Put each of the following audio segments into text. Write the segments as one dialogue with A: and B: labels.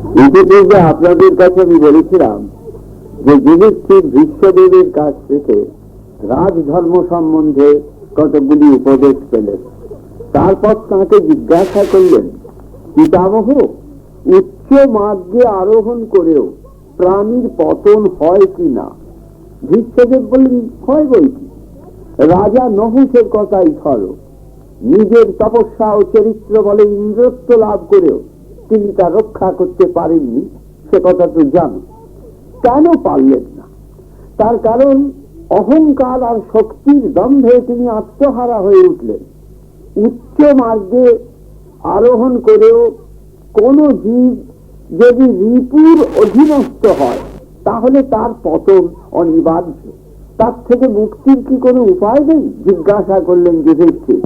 A: ইতিপূর্বে আপনাদের কাছে আমি বলেছিলাম যে যুধিষ্ঠির বিশ্বদেবের কাছ থেকে রাজধর্ম সম্বন্ধে কতগুলি উপদেশ পেলেন। তারপর তাকে জিজ্ঞাসা করলেন, পিতামহ, উচ্চ মার্গে আরোহণ করেও প্রাণীর পতন হয় কি না? ভীষ্মদেব বললেন, হয় বই কি রাজা নহুষের কথাই ধরো। নিজের তপস্যা ও চরিত্র বলে ইন্দ্রত্ব লাভ করেও তিনি তা রক্ষা করতে পারেননি, সে কথা তো জানো। কেন পারলেন না? তার কারণ অহংকার আর শক্তির দম্ভে তিনি আত্মহারা হয়ে উঠলেন। উচ্চ মার্গে আরোহণ করেও কোন জীব যদি রিপুর অধীনস্থ হয়, তাহলে তার পতন অনিবার্য। তার থেকে মুক্তির কি কোনো উপায় নেই? জিজ্ঞাসা করলেন যুধিষ্ঠির।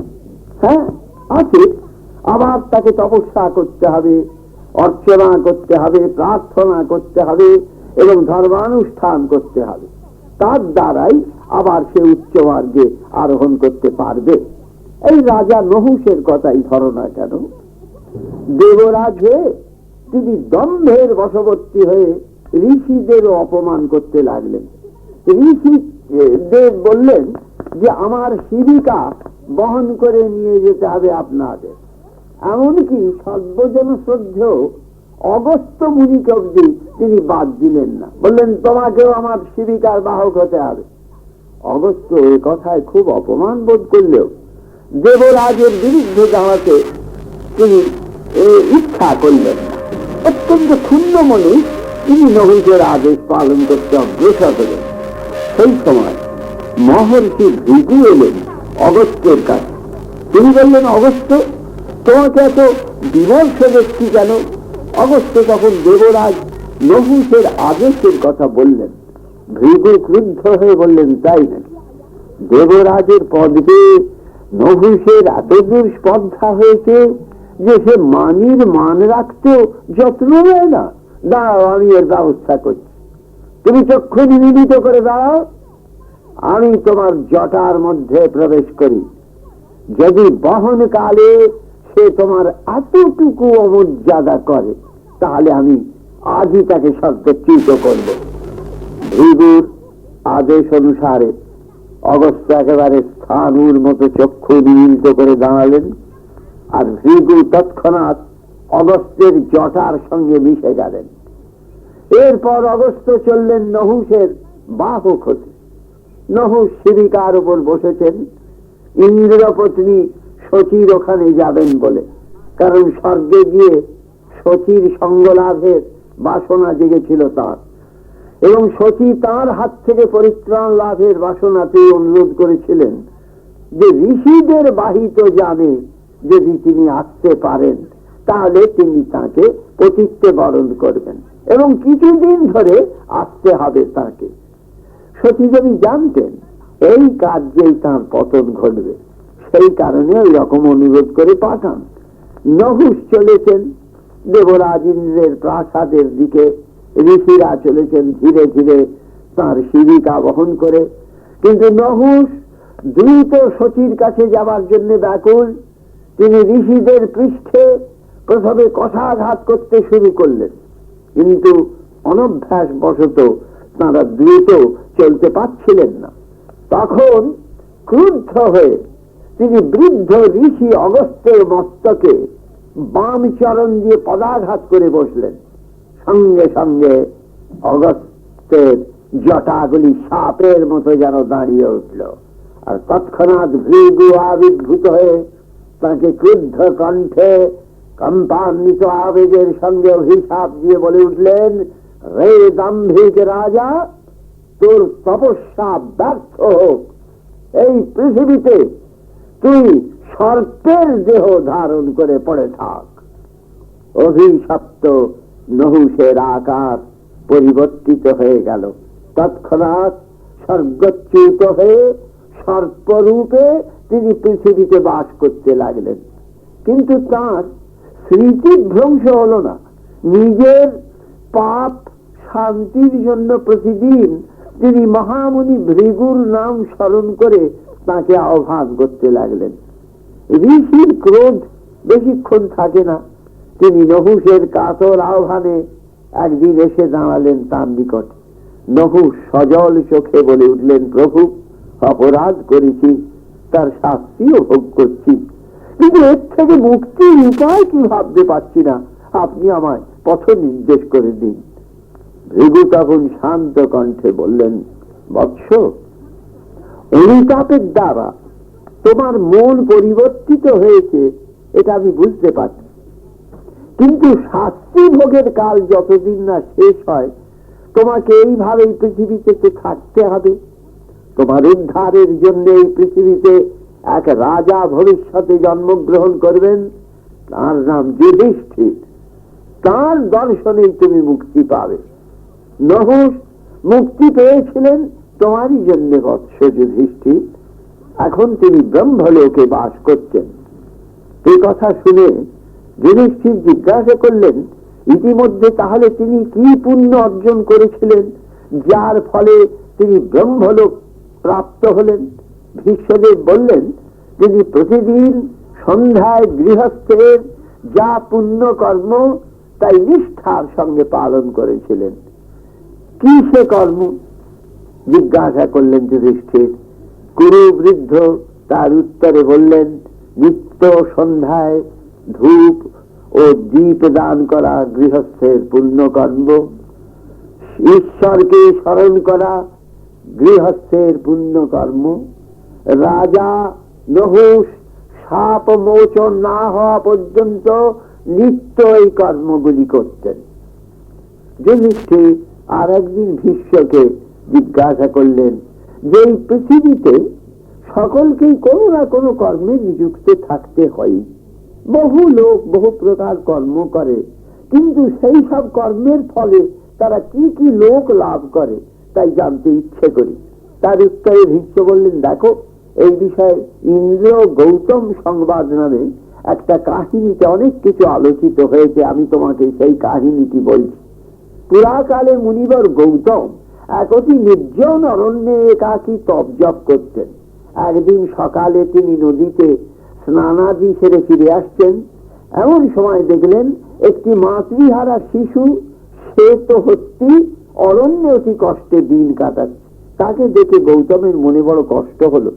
A: হ্যাঁ আছে। আবার তাকে তপস্যা করতে হবে। অর্চনা করতে হবে, প্রার্থনা করতে হবে এবং ধর্মানুষ্ঠান করতে হবে। তার দ্বারাই আবার সে উচ্চ মার্গে আরোহণ করতে পারবে। এই রাজা নহুষের কথাই ধরো না কেন? দেবরাজ হয়ে তিনি দম্ভের বশবর্তী হয়ে ঋষিদেরও অপমান করতে লাগলেন। ঋষি দেব বললেন যে, আমার শিবিকা বহন করে নিয়ে যেতে হবে আপনাদের। এমনকি সর্বজন শ্রদ্ধেয় অগস্ত মুনিকে অব্দি তিনি বাদ দিলেন না। বললেন, তোমাকেও আমার শিবিকার বাহক হতে হবে। অগস্ত এ কথায় খুব অপমান বোধ করলেও দেবরাজের বিরুদ্ধে যাওয়াতে তিনি ইচ্ছা করলেন অত্যন্ত ক্ষুণ্ণ মনে তিনি নবীদের আদেশ পালন করতে অগ্রসর হলেন। সেই সময় মহর্ষি ভৃগু এলেন অগস্ত্যের কাছে। তিনি বললেন, অগস্ত্য তোমাকে এত বিমর্ষ দেখছি কেন? অগস্ত্য তখন দেবরাজ নহুষের আদেশের কথা বললেন। ভৃগু ক্রুদ্ধ হয়ে বললেন, তাই নাকি? দেবরাজের পদকে নহুষের এতদূর স্পর্ধা হয়েছে যে সে মানির মান রাখতেও যত্ন নেয় না। দাঁড়াও, আমি এর ব্যবস্থা করছি। তুমি চক্ষু নিমিলিত করে দাঁড়াও। আমি তোমার জটার মধ্যে প্রবেশ করি। যদি বহনকালে সে তোমার এতটুকু অমর্যাদা করে, তাহলে আমি আজই তাকে সর্বচ্যুত করব। ভৃগুর আদেশ অনুসারে অগস্ত একেবারে স্থানুর মতো চক্ষু নিমিলিত করে দাঁড়ালেন, আর ভৃগু তৎক্ষণাৎ অগস্তের জটার সঙ্গে মিশে গেলেন। এরপর অগস্ত চললেন নহুষের বাহক হতে নহুষ শিবিকার উপর বসেছেন। ইন্দ্রপত্নী সচির ওখানে যাবেন বলে। কারণ স্বর্গে গিয়ে সচির সঙ্গ লাভের বাসনা জেগেছিল তার। এবং সচি তার হাত থেকে পরিত্রাণ লাভের বাসনাতে অনুরোধ করেছিলেন যে ঋষিদের বাহিত জানে যদি তিনি আসতে পারেন, তাহলে তিনি তাকে পতিত্বে বরণ করবেন এবং কিছুদিন ধরে আসতে হবে তাকে। সতী যদি জানতেন, এই কার্যেই তার পতন ঘটবে। সেই কারণে ওই রকম অনুরোধ করে পাঠান। নহুষ চলেছেন, দেবরাজ ইন্দ্রের প্রাসাদের দিকে, ঋষিরা চলেছেন ধীরে ধীরে তার শিবিকা বহন করে। কিন্তু নহুষ দ্রুত সচির কাছে যাবার জন্য ব্যাকুল। তিনি ঋষিদের পৃষ্ঠে প্রথমে কষাঘাত করতে শুরু করলেন। কিন্তু অনভ্যাস বশত তারা দ্রুত চলতে পারছিলেন না। তখন ক্রুদ্ধ হয়ে তিনি বৃদ্ধ ঋষি অগস্তের মস্তকে বাম চরণ দিয়ে পদাঘাত করে বসলেন। সঙ্গে সঙ্গে অগস্তের জটাগুলি সাপের মতো যেন দাঁড়িয়ে উঠল। আর তৎক্ষণাৎ ভৃগু আবির্ভূত হয়ে তাকে ক্রুদ্ধ কণ্ঠে কম্পান্বিত আবেগের সঙ্গে অভিশাপ দিয়ে বলে উঠলেন রে দাম্ভিক রাজা, তোর তপস্যা ব্যর্থ হোক। এই পৃথিবীতে তুই সর্পের দেহ ধারণ করে পড়ে থাক। অভিশপ্ত নহুষের আকার পরিবর্তিত হয়ে গেল। তৎক্ষণাৎ স্বর্গচ্যুত হয়ে সর্পরূপে তিনি পৃথিবীতে বাস করতে লাগলেন। কিন্তু তার স্মৃতিভ্রংশ হলো না। নিজের পাপ শান্তির জন্য প্রতিদিন তিনি মহামুনি ভৃগুর নাম স্মরণ করে তাকে আহ্বান করতে লাগলেন। ঋষির ক্রোধ বেশিক্ষণ থাকে না। তিনি নহুষের কাতর আহ্বানে একদিন এসে দাঁড়ালেন তার নিকট। নহুষ সজল চোখে বলে উঠলেন, প্রভু, অপরাধ করেছি, তার শাস্তিও ভোগ করছি। কিন্তু এর থেকে মুক্তির উপায় কি ভাবতে পারছি না। আপনি আমায় পথ নির্দেশ করে দিন। ভৃগু তখন শান্ত কণ্ঠে বললেন, বৎস অনুতাপের দ্বারা তোমার মন পরিবর্তিত হয়েছে, এটা আমি বুঝতে পারছি। কিন্তু শাস্তি ভোগের কাল যতদিন না শেষ হয়, তোমাকে এইভাবে এই পৃথিবীতে থাকতে হবে। তোমার উদ্ধারের জন্য এই পৃথিবীতে এক রাজা ভবিষ্যতে জন্মগ্রহণ করবেন। তার নাম যুধিষ্ঠির। তার দর্শনেই তুমি মুক্তি পাবে। নহস মুক্তি পেয়েছিলেন তোমারই জন্য বৎস যুধিষ্ঠির এখন তিনি ব্রহ্মলোকে বাস করছেন। এই কথা শুনে যুধিষ্ঠির জিজ্ঞাসা করলেন, ইতিমধ্যে তাহলে তিনি কি পুণ্য অর্জন করেছিলেন, যার ফলে তিনি ব্রহ্মলোক প্রাপ্ত হলেন? ভীষ্মদেব বললেন, তিনি প্রতিদিন সন্ধ্যায় গৃহস্থের যা পুণ্য কর্ম, তাই নিষ্ঠার সঙ্গে পালন করেছিলেন। কি সে কর্ম? জিজ্ঞাসা করলেন যুধিষ্ঠির। কুরু বৃদ্ধ তার উত্তরে বললেন, নিত্য সন্ধ্যায় ধূপ ও দীপ দান করা গৃহস্থের পুণ্যকর্ম। ঈশ্বরকে স্মরণ করা গৃহস্থের পুণ্যকর্ম। রাজা নহুষ সাপ মোচন না হওয়া পর্যন্ত নিত্য এই কর্মগুলি করতেন। যুধিষ্ঠির আর একদিন ভীষ্মকে জিজ্ঞাসা করলেন যে এই পৃথিবীতে সকলকেই কোনো না কোনো কর্মে নিযুক্ত থাকতে হয়। বহু লোক বহু প্রকার কর্ম করে, কিন্তু সেই সব কর্মের ফলে তারা কি কি লোক লাভ করে, তাই জানতে ইচ্ছে করি। তার উত্তরে ভীষ্ম বললেন, দেখো, এই বিষয়ে ইন্দ্র গৌতম সংবাদ নামে একটা কাহিনীতে অনেক কিছু আলোচিত হয়েছে, আমি তোমাকে সেই কাহিনীটি বলছি। পুরাকালে মুনিবর গৌতম এক অতি নির্জন অরণ্যে একাকি তপ জপ করতেন। একদিন সকালে তিনি নদীতে স্নানাদি সেরে ফিরে আসছেন। এমন সময় দেখলেন একটি মাতৃহারা শিশু সে তো হত্যি অরণ্যে অতি কষ্টে দিন কাটাচ্ছে। তাকে দেখে গৌতমের মনে বড় কষ্ট হলো।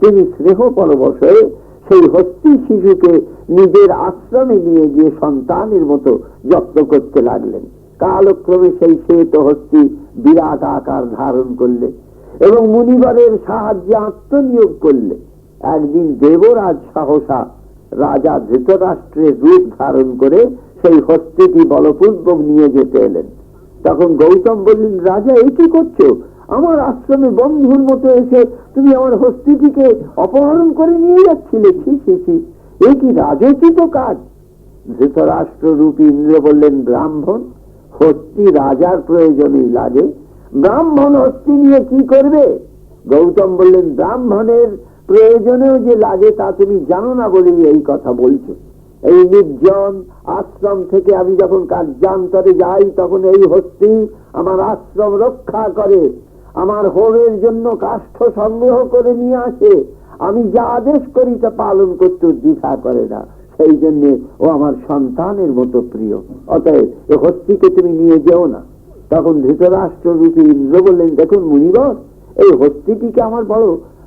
A: তিনি স্নেহ পরবশ হয়ে সেই হস্তি শিশুকে নিজের আশ্রমে নিয়ে গিয়ে সন্তানের মতো যত্ন করতে লাগলেন। কালক্রমে সেই শ্বেত হস্তি বিরাট আকার ধারণ করলে এবং মুনিবরের সাহায্যে আত্মনিয়োগ করলে। একদিন দেবরাজ সাহসা রাজা ধৃতরাষ্ট্রের রূপ ধারণ করে সেই হস্তিটি বলপূর্বক নিয়ে যেতে এলেন। তখন গৌতম বললেন, রাজা এই কি করছ? আমার আশ্রমে বন্ধুর মতো এসে তুমি আমার হস্তিটিকে অপহরণ করে নিয়ে যাচ্ছিলে। ছি ছি ছি। এ কি রাজোচিত কাজ? ধৃতরাষ্ট্র রূপ ইন্দ্র বললেন, ব্রাহ্মণ হস্তি রাজার প্রয়োজনেই লাগে। ব্রাহ্মণ হস্তি নিয়ে কি করবে? গৌতম বললেন, ব্রাহ্মণের প্রয়োজনেও যে লাগে তা তুমি জানো না বলেই এই কথা বলছো। এই নির্জন আশ্রম থেকে আমি যখন কার্যান্তরে যাই, তখন এই হস্তি আমার আশ্রম রক্ষা করে, আমার হোমের জন্য কাষ্ঠ সংগ্রহ করে নিয়ে আসে। আমি যা আদেশ করি তা পালন করতে দ্বিধা করে না। সেই জন্য ও আমার সন্তানের মতো প্রিয়। অতএব এ হস্তিকে তুমি নিয়ে যেও না। তখন ধৃতরাষ্ট্র রূপী ইন্দ্র বললেন, দেখুন মুনিবর, এই হস্তিটিকে আমার বড়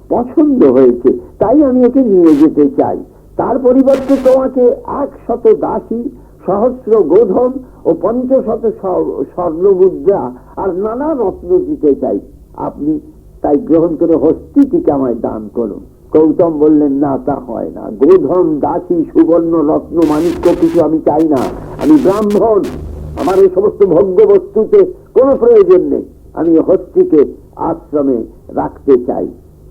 A: পছন্দ হয়েছে, তাই আমি ওকে নিয়ে যেতে চাই। তার পরিবর্তে তোমাকে একশত দাসী, সহস্র গোধন ও পঞ্চশত স্বর্ণ মুদ্রা আর নানা রত্ন দিতে চাই। আপনি তাই গ্রহণ করে হস্তিটিকে আমায় দান করুন। গৌতম বললেন, না, তা হয় না। গোধন দাসী সুবর্ণ, রত্ন মানিক্য কিছু আমি চাই না। আমি ব্রাহ্মণ। আমার এই সমস্ত ভোগ্য বস্তুতে কোনো প্রয়োজন নেই। আমি হস্তিকে আশ্রমে রাখতে চাই।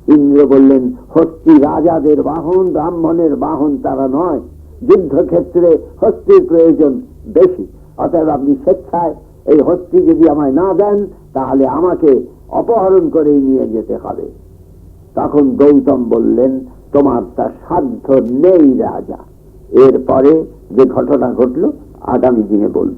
A: ইন্দ্র বললেন, হস্তি রাজাদের বাহন, ব্রাহ্মণের বাহন তারা নয়। যুদ্ধক্ষেত্রে হস্তির প্রয়োজন বেশি। অতএব আপনি স্বেচ্ছায় এই হস্তি যদি আমায় না দেন, তাহলে আমাকে অপহরণ করেই নিয়ে যেতে হবে। তখন গৌতম বললেন, তোমার তা সাধ্য নেই, রাজা। এরপরে যে ঘটনা ঘটলো, আগামী দিনে বলব।